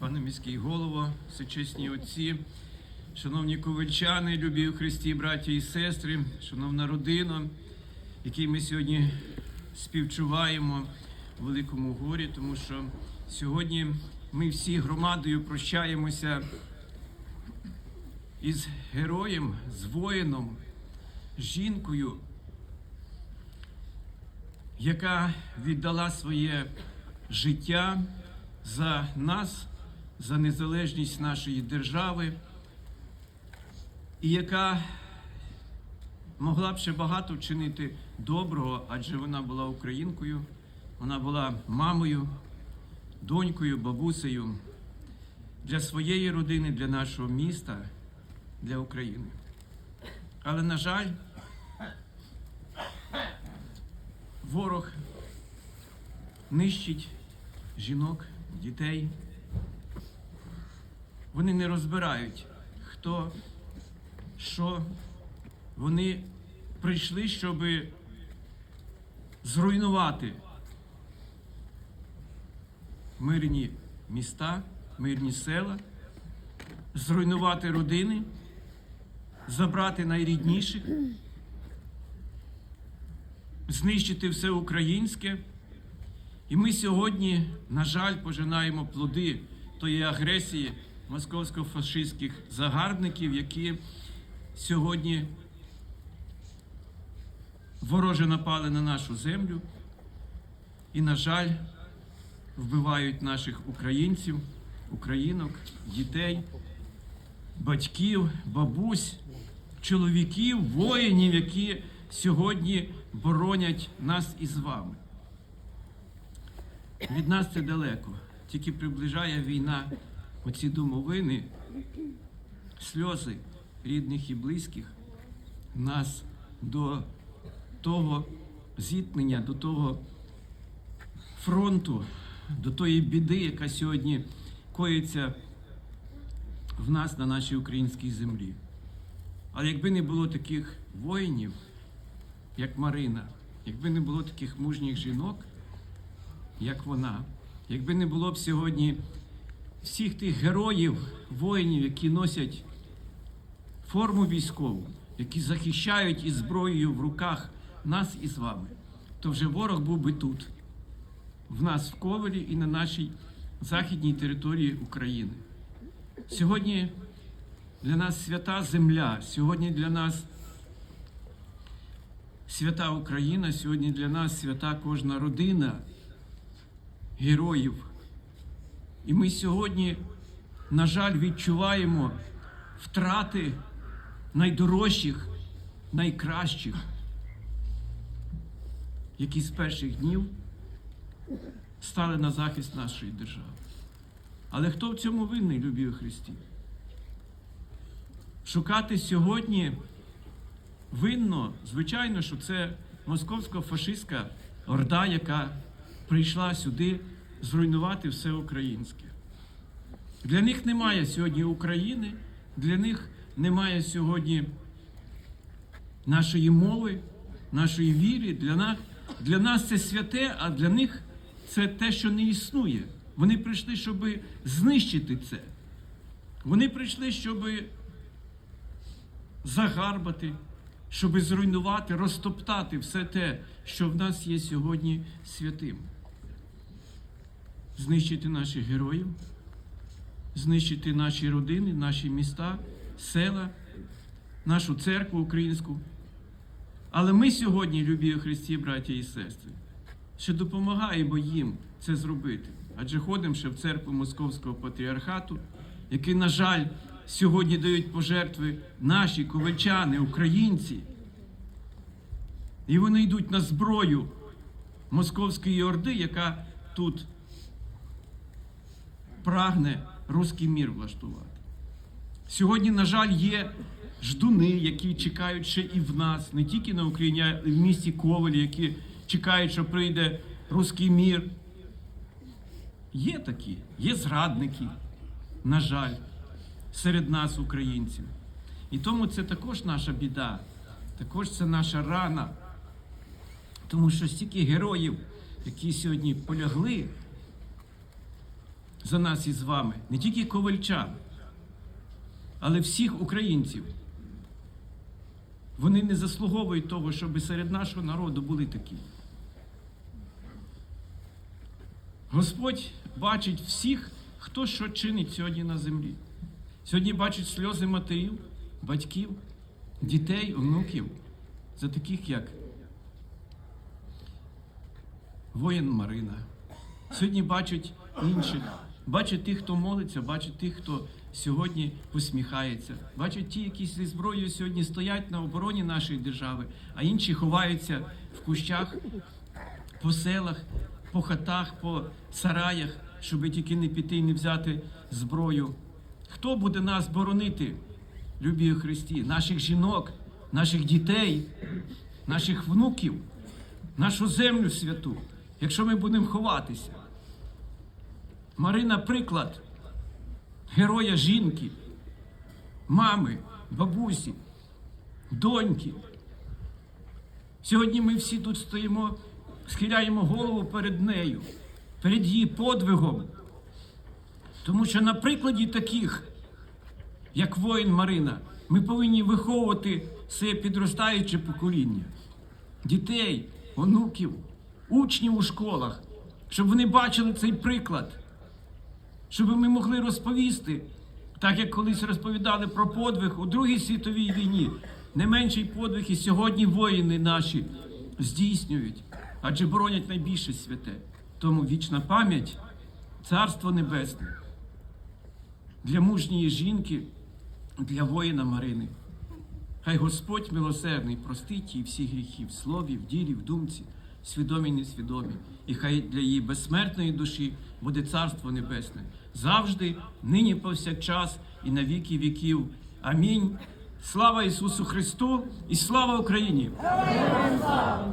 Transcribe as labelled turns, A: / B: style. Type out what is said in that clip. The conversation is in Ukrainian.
A: пане міський голово, всечесні отці, шановні ковальчани, любі у Христі, браті і сестри, шановна родина, якій ми сьогодні співчуваємо у великому горі, тому що сьогодні ми всі громадою прощаємося із героєм, з воїном, з жінкою, яка віддала своє життя за нас, за незалежність нашої держави, і яка могла б ще багато вчинити доброго, адже вона була українкою, вона була мамою, донькою, бабусею для своєї родини, для нашого міста, для України. Але, на жаль, ворог нищить жінок, дітей. Вони не розбирають, хто, що. Вони прийшли, щоб зруйнувати мирні міста, мирні села, зруйнувати родини, забрати найрідніших, знищити все українське. І ми сьогодні, на жаль, пожинаємо плоди тої агресії московсько-фашистських загарбників, які сьогодні вороже напали на нашу землю і, на жаль, вбивають наших українців, українок, дітей, батьків, бабусь, чоловіків, воїнів, які сьогодні боронять нас із вами. Від нас це далеко, тільки приближає війна оці домовини, сльози рідних і близьких нас до того зіткнення, до того фронту, до тої біди, яка сьогодні коїться в нас на нашій українській землі. Але якби не було таких воїнів, як Марина, якби не було таких мужніх жінок, як вона, якби не було б сьогодні всіх тих героїв, воїнів, які носять форму військову, які захищають із зброєю в руках нас із вами, то вже ворог був би тут, в нас в Ковелі і на нашій західній території України. Сьогодні для нас свята земля, сьогодні для нас свята Україна, сьогодні для нас свята кожна родина героїв. І ми сьогодні, на жаль, відчуваємо втрати найдорожчих, найкращих, які з перших днів стали на захист нашої держави. Але хто в цьому винний, любі у Христі? Шукати сьогодні винно, звичайно, що це московсько-фашистська орда, яка прийшла сюди зруйнувати все українське. Для них немає сьогодні України, для них немає сьогодні нашої мови, нашої віри. Для нас, для нас це святе, а для них це те, що не існує. Вони прийшли, щоб знищити це. Вони прийшли, щоб загарбати, щоб зруйнувати, розтоптати все те, що в нас є сьогодні святим. Знищити наших героїв, знищити наші родини, наші міста, села, нашу церкву українську. Але ми сьогодні, любі Христі, браті і сестри, ще допомагаємо їм це зробити. Адже ходимо ще в церкву Московського патріархату, який, на жаль, сьогодні дають пожертви наші ковальчани, українці. І вони йдуть на зброю Московської Орди, яка тут прагне руський мір влаштувати. Сьогодні, на жаль, є ждуни, які чекають ще і в нас, не тільки на Україні, а й в місті Ковелі, які чекають, що прийде руський мір. Є такі, є зрадники, на жаль, серед нас, українців. І тому це також наша біда, також це наша рана. Тому що стільки героїв, які сьогодні полягли за нас із вами, не тільки ковальчан, але всіх українців. Вони не заслуговують того, щоб серед нашого народу були такі. Господь бачить всіх, хто що чинить сьогодні на землі. Сьогодні бачить сльози матерів, батьків, дітей, онуків, за таких як воїн Марина. Сьогодні бачать інших, бачать тих, хто молиться, бачать тих, хто сьогодні посміхається, бачать ті, які зі зброєю сьогодні стоять на обороні нашої держави, а інші ховаються в кущах, по селах, по хатах, по сараях, щоб тільки не піти і не взяти зброю. Хто буде нас боронити, любі Христі, наших жінок, наших дітей, наших внуків, нашу землю святу, якщо ми будемо ховатися? Марина приклад героя жінки, мами, бабусі, доньки. Сьогодні ми всі тут стоїмо, схиляємо голову перед нею, перед її подвигом. Тому що на прикладі таких, як воїн Марина, ми повинні виховувати своє підростаюче покоління, дітей, онуків, учнів у школах, щоб вони бачили цей приклад, щоб ми могли розповісти, так як колись розповідали про подвиг у Другій світовій війні. Не менший подвиг і сьогодні воїни наші здійснюють, адже боронять найбільше святе. Тому вічна пам'ять, царство небесне для мужньої жінки, для воїна Марини. Хай Господь милосердний простить їй всі гріхи в слові, в ділі, в думці, свідомі і несвідомі. І хай для її безсмертної душі буде царство небесне завжди, нині повсякчас і на віки віків. Амінь. Слава Ісусу Христу і слава Україні!
B: Слава!